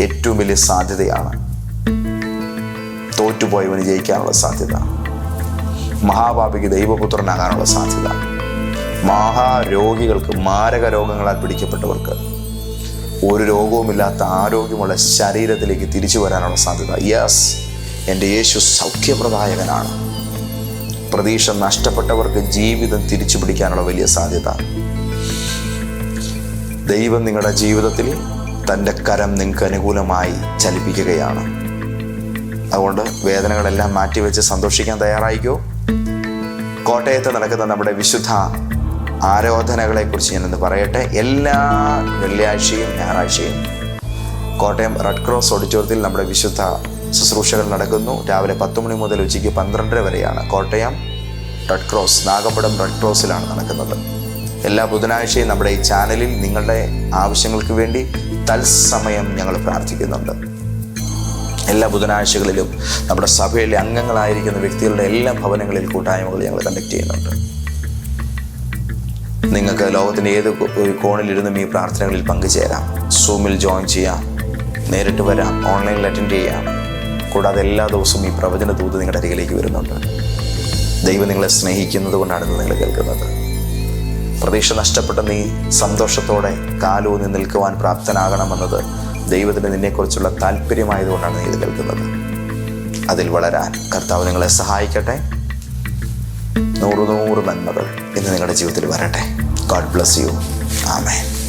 ഏറ്റവും വലിയ സാധ്യതയാണ്. തോറ്റുപോയവന് ജയിക്കാനുള്ള സാധ്യത. മഹാപാപിക്ക് ദൈവപുത്രനാകാനുള്ള സാധ്യത. മഹാരോഗികൾക്ക് മാരക രോഗങ്ങളാൽ പിടിക്കപ്പെട്ടവർക്ക് ഒരു രോഗവുമില്ലാത്ത ആരോഗ്യമുള്ള ശരീരത്തിലേക്ക് തിരിച്ചു വരാനുള്ള സാധ്യത. യെസ് എന്റെ യേശു സൗഖ്യപ്രദായകനാണ്. പ്രതീക്ഷ നഷ്ടപ്പെട്ടവർക്ക് ജീവിതം തിരിച്ചു പിടിക്കാനുള്ള വലിയ സാധ്യത. ദൈവം നിങ്ങളുടെ ജീവിതത്തിൽ തന്റെ കരം നിങ്ങൾക്ക് അനുകൂലമായി ചലിപ്പിക്കുകയാണ്. അതുകൊണ്ട് വേദനകളെല്ലാം മാറ്റിവെച്ച് സന്തോഷിക്കാൻ തയ്യാറായിക്കോ? കോട്ടയത്ത് നടക്കുന്ന നമ്മുടെ വിശുദ്ധ ആരാധനകളെക്കുറിച്ച് ഞാനൊന്ന് പറയട്ടെ. എല്ലാ വെള്ളിയാഴ്ചയും ഞായറാഴ്ചയും കോട്ടയം റെഡ് ക്രോസ് ഓഡിറ്റോറിയത്തിൽ നമ്മുടെ വിശുദ്ധ ശുശ്രൂഷകൾ നടക്കുന്നു. രാവിലെ പത്ത് മണി മുതൽ ഉച്ചയ്ക്ക് പന്ത്രണ്ടര വരെയാണ് Kottayam. Red cross Nagampadam red ക്രോസിലാണ് നടക്കുന്നത്. എല്ലാ ബുധനാഴ്ചയും നമ്മുടെ ഈ ചാനലിൽ നിങ്ങളുടെ ആവശ്യങ്ങൾക്ക് വേണ്ടി തത്സമയം ഞങ്ങൾ പ്രാർത്ഥിക്കുന്നുണ്ട്. എല്ലാ ബുധനാഴ്ചകളിലും നമ്മുടെ സഭയിലെ അംഗങ്ങളായിരിക്കുന്ന വ്യക്തികളുടെ എല്ലാ ഭവനങ്ങളിൽ കൂട്ടായ്മകൾ ഞങ്ങൾ കണ്ടക്ട് ചെയ്യുന്നുണ്ട്. നിങ്ങൾക്ക് ലോകത്തിന്റെ ഏത് ഒരു കോണിലിരുന്നും ഈ പ്രാർത്ഥനകളിൽ പങ്കുചേരാം. സൂമിൽ ജോയിൻ ചെയ്യാം. നേരിട്ട് വരാം. ഓൺലൈനിൽ അറ്റൻഡ് ചെയ്യാം. കൂടാതെ എല്ലാ ദിവസവും ഈ പ്രവചന ദൂത് നിങ്ങളുടെ അരികിലേക്ക് വരുന്നുണ്ട്. ദൈവം നിങ്ങളെ സ്നേഹിക്കുന്നത് കൊണ്ടാണ് ഇത് നിങ്ങൾ കേൾക്കുന്നത്. പ്രതീക്ഷ നഷ്ടപ്പെട്ട നീ സന്തോഷത്തോടെ കാലൂന്നി നിൽക്കുവാൻ പ്രാപ്തനാകണമെന്നത് ദൈവത്തിന് നിന്നെക്കുറിച്ചുള്ള താല്പര്യമായതുകൊണ്ടാണ് നീ ഇത് കേൾക്കുന്നത്. അതിൽ വളരാൻ കർത്താവ് നിങ്ങളെ സഹായിക്കട്ടെ. നൂറ് നൂറ് നന്മകൾ ഇന്ന് നിങ്ങളുടെ ജീവിതത്തിൽ വരട്ടെ. God bless you amen